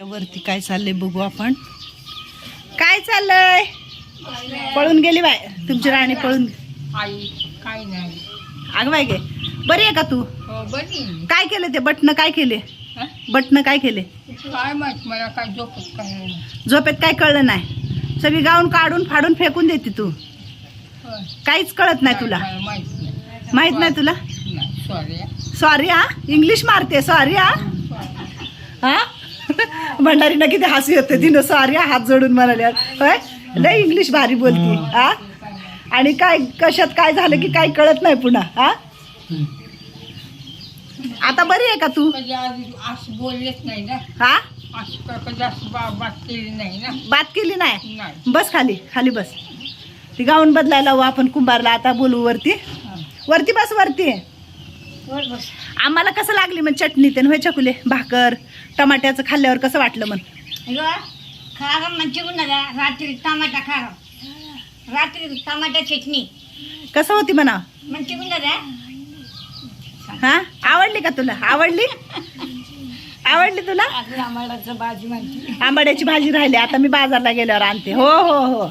वरती काय चाललंय बघू आपण. काय चाललंय? पळून गेली बाय. तुमची राणी पळून आई काय नाही. अगं बाय गे बरी आहे का तू? हो बरी काय केलं ते? बटन काय केले? बटन काय केले? काय माहीत मला काय झोपत काय झोपेत काय कळलं नाही. सगळी गाऊन काढून फाडून फेकून देते तू. काहीच कळत नाही तुला. माहीत नाही. तुला? सॉरी हा. इंग्लिश मारते. सॉरी हा. हा? भंडारीनं किती हसू येते. तिनं सॉरी हात जोडून म्हणाल्या होय? लय इंग्लिश भारी बोलती. हा आणि काय कशात काय झालं की काय कळत नाही पुन्हा हा आता बरी आहे का तू? कधी आधी असं बोललेच नाही ना. हा असं का- कधी असं बा बात केली नाही ना. बात केली नाही? नाही. बस खाली खाली बस. ती गाऊन बदलायला हवं आपण कुंभारला आता बोलू वरती. हं. वरती बस वरती. आम्हाला कसं लागली मग चटणी ते व्हायच्या कुले भाकर? टमाट्याचं खाल्ल्यावर कसं वाटलं मग खारं म्हणजे रात्री टमाटा रात्री चटणी. कसं होती म्हणा? म्हणजे हा? आवडली का तुला? आवडली? आवडली तुला? आंबाड्याची भाजी राहिली. आता मी बाजारला गेल्यावर आणते. हो हो हो.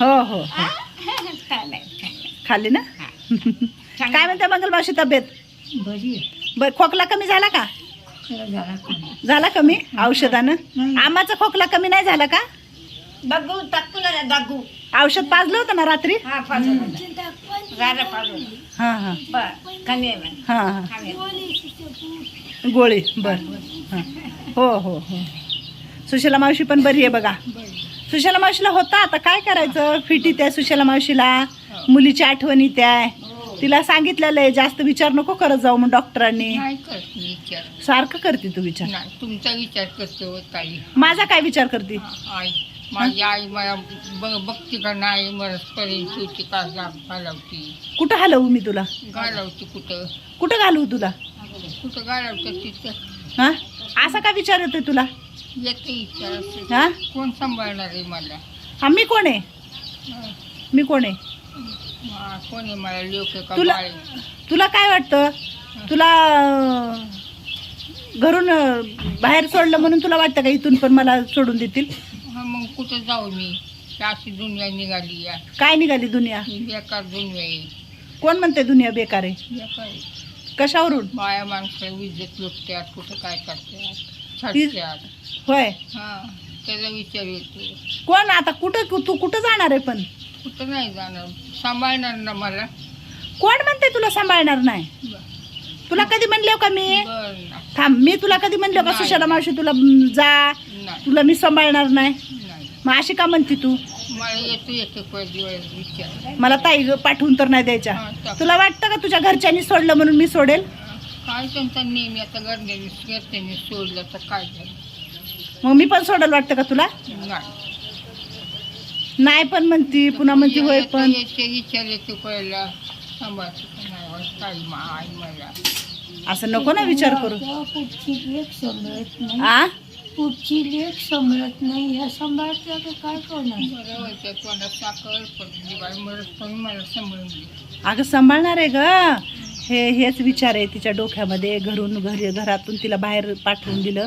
हो हो हो. खाल्ली ना? काय म्हणते मंगल मावशी तब्येत बर खोकला कमी झाला का? झाला कमी? औषधानं? आंबाचा खोकला कमी नाही झाला का? बघू टाकू ना दागू. औषध पाजलं होतं ना रात्री? गोळी बर. हो. हो हो सुशला मावशी पण बरी आहे बघा. सुशला मावशीला होता आता काय करायचं? फिटीत आहे सुशला मावशीला. मुलीची आठवणीत आहे तिला सांगितलेलं आहे जास्त विचार नको करत जाऊ म्हणून डॉक्टरांनी. नाही करत मी विचार. सारखं करते तू विचार. नाही तुमचा विचार करतो ताई. माझा काय विचार करते? आई माझी आई मला बघ बघते का नाही घालवती. कुठं हलवू मी तुला? घालवती कुठं? कुठं घालवू तुला? कुठं घालवतं तिथं हा? असा का विचार येतोय तुला? येते विचार असं. हा? कोण सांभाळणार आहे मला? हा मी कोण आहे? हं. मी कोण आहे? कोण मला तुला-? तुला काय वाटतं? तुला अं, घरून अं, बाहेर सोडलं म्हणून तुला वाटतं का इथून पण मला सोडून देतील? मग कुठं जाऊ मी? ही अशी दुनिया निघाली या. काय निघाली दुनिया? ही बेकार दुनिया आहे. कोण म्हणते दुनिया बेकार आहे? बेकार आहे. कशावरून? बाया माणसं विद्युत लुटत्यात कुठं काय करतात होय. हा त्याचा विचार येतो कोण? आता कुठं तू कुठं जाणार आहे पण? कुठं नाही जाणार. सांभाळणार ना मला. कोण म्हणते तुला सांभाळणार नाही? तुला कधी म्हणले का मी? ना. थांब मी तुला कधी म्हणले का नाही. सुशाला मावशी तुला जा. नाही. तुला मी सांभाळणार नाही. नाही. मग अशी का म्हणते तू? मला येतो येतो दिवस विचार. मला ताई ग पाठवून तर नाही द्यायच्या. तुला वाटतं का तुझ्या घरच्यांनी सोडलं म्हणून मी सोडेल? काय त्यांचा नेहमी आता गरजेने सोडलं तर काय झालं? मग मी पण सोडेल वाटतं का तुला? नाही. नाही पण म्हणती पुन्हा म्हणती होय पण. कळला असं नको ना विचार करू. पुढची लेख सांभाळत नाही. आ? पुढची लेख सांभाळत नाही. ह्या सांभाळत्या तर काय करणार अगं सांभाळणार आहे ग. हे हेच विचार आहे तिच्या डोक्यामध्ये. घरून घरी घरातून तिला बाहेर पाठवून दिलं.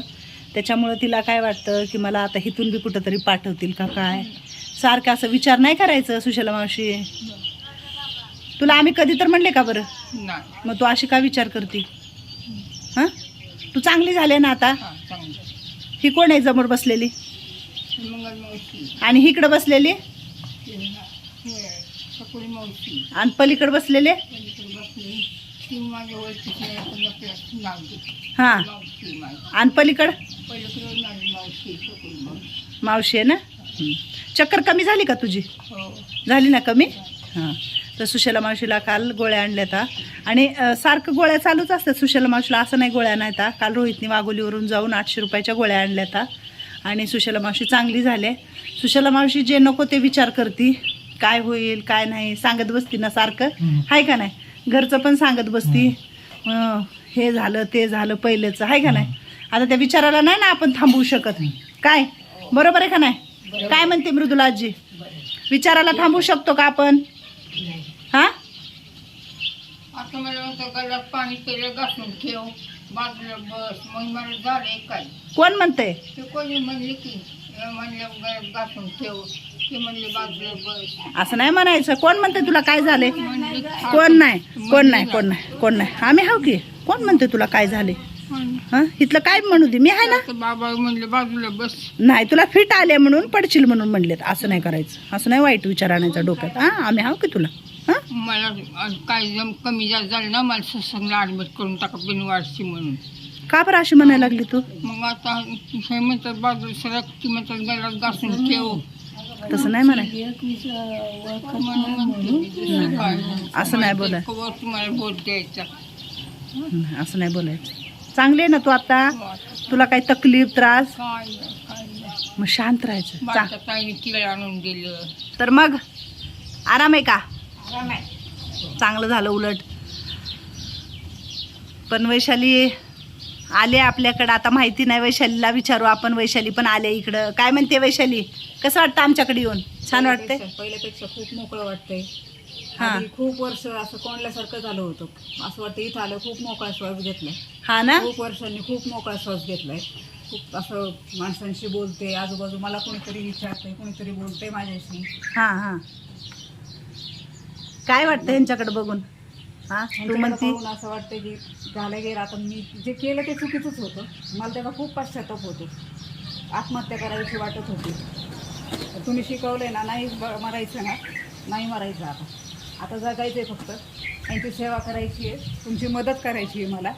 त्याच्यामुळं तिला काय वाटतं की मला आता इथून बी कुठंतरी पाठवतील का काय? सारखं असं विचार नाही करायचं सुशला मावशी. तुला आम्ही कधी तर म्हणले का बरं? मग तू अशी का विचार करते? हां? तू चांगली झाले ना आता? हा कोण आहे जमोर बसलेली? आणि हिकडं बसलेली? आणि पलीकडे बसलेले? हां. आणि पलीकडं? मावशी आहे ना? चक्कर कमी झाली का तुझी? हो. झाली ना कमी? हां. तर सुशला मावशीला काल गोळ्या आणल्या आता आणि सारखं गोळ्या चालूच असतात. सुशला मावशीला असं नाही गोळ्या नाही आता काल रोहितनी वाघोलीवरून जाऊन आठशे रुपयाच्या गोळ्या आणल्या आता आणि सुशला मावशी चांगली झाले सुशला मावशी जे नको ते विचार करती. काय होईल काय नाही सांगत बसती ना सारखं. आहे का नाही? घरचं पण सांगत बसती. हे झालं ते झालं पहिलेचं. आहे का नाही? आता त्या विचाराला नाही ना आपण थांबवू शकत. काय? बरोबर आहे का नाही? काय म्हणते मृदुला आजी विचाराला थांबवू शकतो का आपण? हा? आता मला म्हणतं गळ्यात पाणी केलं घासून ठेव. बाजूला बस मग मला झालंय काय कोण म्हणते? ते कोणी म्हणले की हे म्हणले घरात घासून ठेव. ते म्हणले बाजूला बस. असं नाही म्हणायचं. कोण म्हणते तुला काय झाले? म्हणले कोण नाही. कोण नाही कोण नाही कोण नाही. आम्ही हाव की. कोण म्हणते तुला काय झाले? हा? इथलं काय म्हणू दे? मी आहे ना? बाबा म्हणले बाजूला बस. नाही तुला फिट आले म्हणून पडशील म्हणून म्हणलेत. असं नाही करायचं. असं नाही वाईट विचार आणायचा डोक्यात. हा आम्ही हाव की तुला? हा? मला काय जम कमी जास्त झालं ना मला सत्संगला ॲडमिट करून टाका बिनवारची म्हणून. का बरं अशी म्हणायला लागली तू? मग आता हे म्हणतात बाजूला सरक ती म्हणतात घरात घासून ठेव. तसं नाही म्हणाय म्हणून म्हणते मी, दुसरं काय नाही. असं नाही बोलाय. कवर तुम्हाला भोट द्यायचा. असं नाही बोलायचं. चांगली ना तू आता? तुला काही तकलीफ त्रास. मग शांत राहायचं. चा आणून दिलं. तर मग? आराम आहे का. चांगलं झालं उलट. पण वैशाली आले आपल्याकडं. आता माहिती नाही वैशालीला विचारू. आपण वैशाली पण आले इकडं. काय म्हणते वैशाली? कसं वाटतं आमच्याकडे येऊन? छान वाटतंय? पहिल्यापेक्षा खूप मोकळं वाटतंय. हा. आधी खूप वर्ष असं कोंडल्यासारखं झालं होतं. असं वाटतं इथं आलं खूप मोकळा श्वास घेतलाय. हा ना? खूप वर्षांनी खूप मोकळा श्वास घेतलाय. खूप असं माणसांशी बोलते आजूबाजू मला कोणीतरी विचारते कोणीतरी बोलते माझ्याशी. हा हा. काय वाटतं यांच्याकडे बघून? हा तू त्यांच्याकडे म्हणती? पाहून असं वाटतं की झालं गेलं. आता मी जे केलं ते चुकीचंच होतं. मला त्याचा खूप पश्चाताप होतो. आत्महत्या करायची वाटत होती. तुम्ही शिकवलंय ना नाही ब- मरायचं ना? नाही मरायचं आता. आता जगायचं आहे फक्त. त्यांची सेवा करायची आहे. तुमची मदत करायची आहे मला.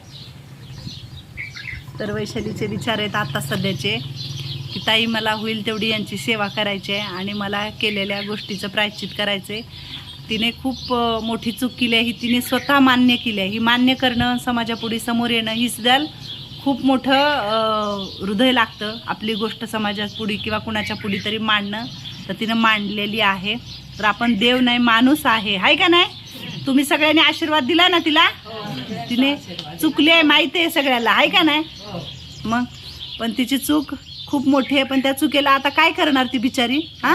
तर वैशालीचे विचार आहेत आत्ता सध्याचे की ताई मला होईल तेवढी यांची सेवा करायची आहे आणि मला केलेल्या गोष्टीचं प्रायश्चित करायचं आहे तिने खूप मोठी चूक केली आहे. ही तिने स्वतः मान्य केली आहे. ही मान्य करणं समाजापुढे समोर येणं ही सुद्धा खूप मोठं हृदय लागतं. आपली गोष्ट समाजापुढे किंवा कुणाच्या पुढे तरी मांडणं. तर तिनं मांडलेली आहे. तर आपण देव नाही माणूस आहे. हाय का नाही? तुम्ही सगळ्यांनी आशीर्वाद दिला ना तिला? तिने चुकली आहे माहिती आहे सगळ्याला. आहे का नाही? मग? पण तिची चूक खूप मोठी आहे. पण त्या चुकीला आता काय करणार ती बिचारी? हां?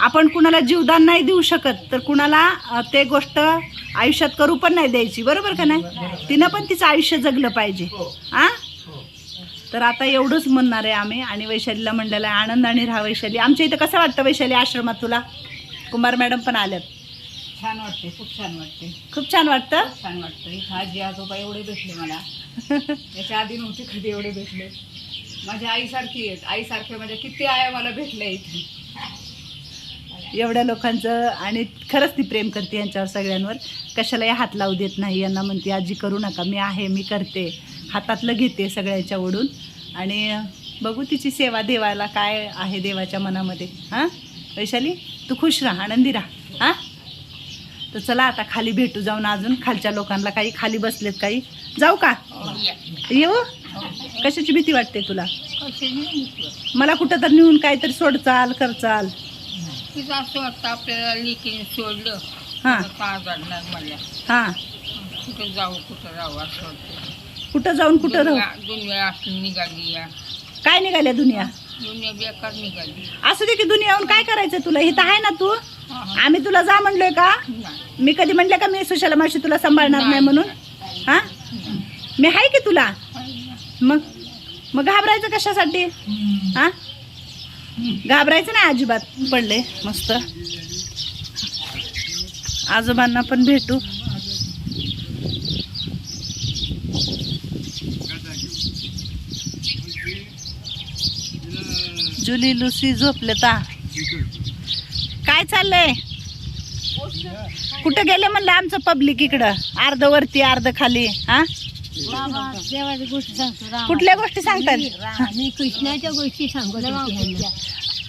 आपण कुणाला जीवदान नाही देऊ शकत. तर कुणाला ते गोष्ट आयुष्यात करू पण नाही द्यायची. बरोबर का नाही? तिनं पण तिचं आयुष्य जगलं पाहिजे. हां? तर आता एवढंच म्हणणार आहे आम्ही आणि वैशालीला म्हणलेलं आहे आनंदाने राहा वैशाली. आमच्या इथं कसं वाटतं वैशाली आश्रमात तुला? कुंभार मॅडम पण आल्यात. छान वाटते खूप छान वाटते खूप छान वाटतं? छान वाटतं इथं आजी आजोबा एवढे भेटले मला. याच्या आधी नव्हते कधी एवढे भेटले. माझ्या आईसारखी आहेत. आईसारखे म्हणजे किती आया मला भेटल्या इथे. एवढ्या लोकांचं आणि खरंच ती प्रेम करते यांच्यावर सगळ्यांवर. कशालाही हात लावू देत नाही. यांना म्हणते आजी करू नका. मी आहे मी करते. हातातलं घेते सगळ्यांच्या ओढून. आणि बघू तिची सेवा देवाला काय आहे देवाच्या मनामध्ये. हां? वैशाली तू खुश राहा आनंदी राहा. हां? तर चला आता खाली भेटू जाऊन अजून. खालच्या लोकांना काही खाली बसलेत काही. जाऊ का? या. येऊ? कशाची भीती वाटते तुला? मला कुठं तर नेऊन काहीतरी सोड चाल कर चाल आपल्याला सोडलं. हां. हां. कुठं जाऊ कुठं राहू असं कुठं जाऊन कुठं राहू? दुनिया दुनिया असली निघाली या. काय निघाल्या दुनिया? दुनिया बेकार निघाली. असू दे की दुनियाहून काय करायचं तुला? इथं आहे ना तू. आम्ही तुला जा म्हणलोय का? नाही. मी कधी म्हणले का मी सुशाला मावशी तुला सांभाळणार नाही नाही. म्हणून? हा? मी आहे की तुला? मग? मग घाबरायचं कशासाठी? हा? घाबरायचं नाही अजिबात. पडले. मस्त. आजोबांना पण भेटू. जुली लुसी झोपले ता काय चाललंय? कुठं गेले म्हणलं आमचं पब्लिक इकडं? अर्ध वरती अर्ध खाली हा देवाची गोष्ट सांगतो कुठल्या गोष्टी सांगतात? मी कृष्णाच्या गोष्टी सांगतो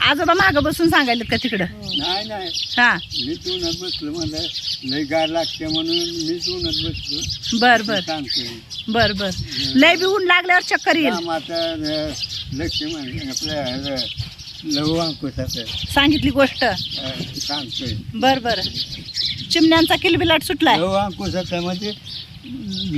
आजोबा मागं बसून सांगायला का तिकडं? नाही नाही. हा. मी तुनच बसलो मला लय गार लागते म्हणून मी तुनच बसलो. बर बर. सांगतोय बर बर. लय बी ऊन लागल्यावर चक्कर येईल. आता लक्ष्मण आपल्या लहू अंकुशाचं सांगितली गोष्ट. सांगतोय बर बर. चिमण्यांचा किलबिलाट सुटलाय. लहू अंकुशाचं म्हणजे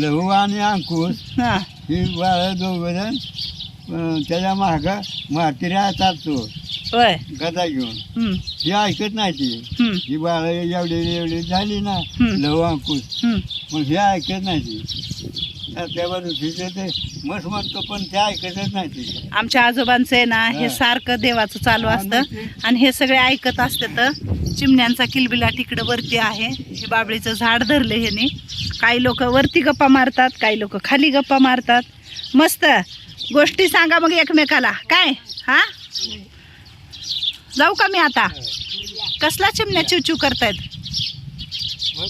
लहू आणि अंकुश हा. ही बाळ दोघं जण त्याच्या माग म्हातिऱ्या चालतो. होय. गदा घेऊन. हम्म. ही ऐकत नाही ती. हम्म. ही बाळ एवढी एवढी झाली ना हम्म. लहू अंकुश. हम्म. मग हे ऐकत नाही ती. त्यावर तिथे ते मस्त म्हणतो पण ते ऐकतच नाही ते. आमच्या आजोबांचं आहे ना हे हा. सारखं देवाचं चालू असतं. आणि हे सगळे ऐकत असतात चिमण्यांचा किलबिला तिकडं वरती आहे. हे बाबळीचं झाड धरलं ह्याने. काही लोक वरती गप्पा मारतात काही लोक खाली गप्पा मारतात. मस्त. गोष्टी सांगा मग एकमेकाला. काय? हा? जाऊ का मी आता? कसला चिमण्या चिवचिव करतायत? मग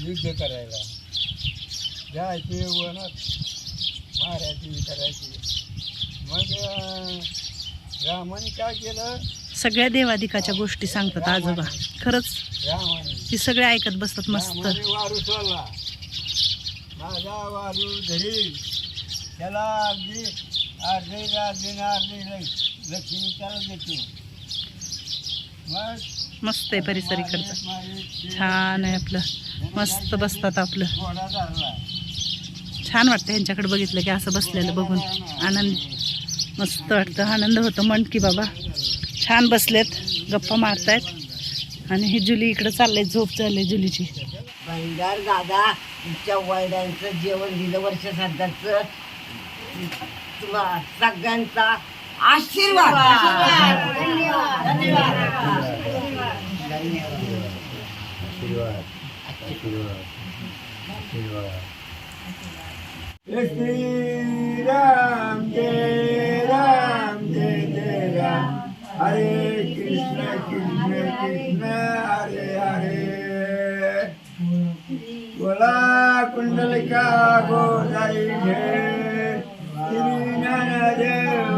युद्ध करायला. जायचे वनात मारायची करायची. मग रामाने काय केलं? सगळ्या देवादिकाच्या गोष्टी सांगतात आजोबा खरंच? रामाने. ती सगळे ऐकत बसतात मस्त. रामाने वारू सोडला माझा धरी त्याला अगदी अर्धे अर्धे अर्धे लक्ष्मी त्याला देतो. मग मस्त आहे परिसर इकडचं छान आहे आपलं. मस्त बसतात आपलं. छान वाटतं ह्यांच्याकडे बघितलं की असं बसलेलं बघून. आनंद. मस्त वाटतं. आनंद होतो म्हण की बाबा. छान बसलेत. गप्पा मारतायत. आणि ही जुली इकडं चाललंय झोप चाललंय जुलीची. दादा. तुमच्या वडिलांचं जेवण दिलं वर्ष श्राद्धाचं तुला सगळ्यांचा आशीर्वाद. श्री राम जय राम जय जय राम. हरे Krishna Krishna Krishna. Mandalika go Jai Jai Shri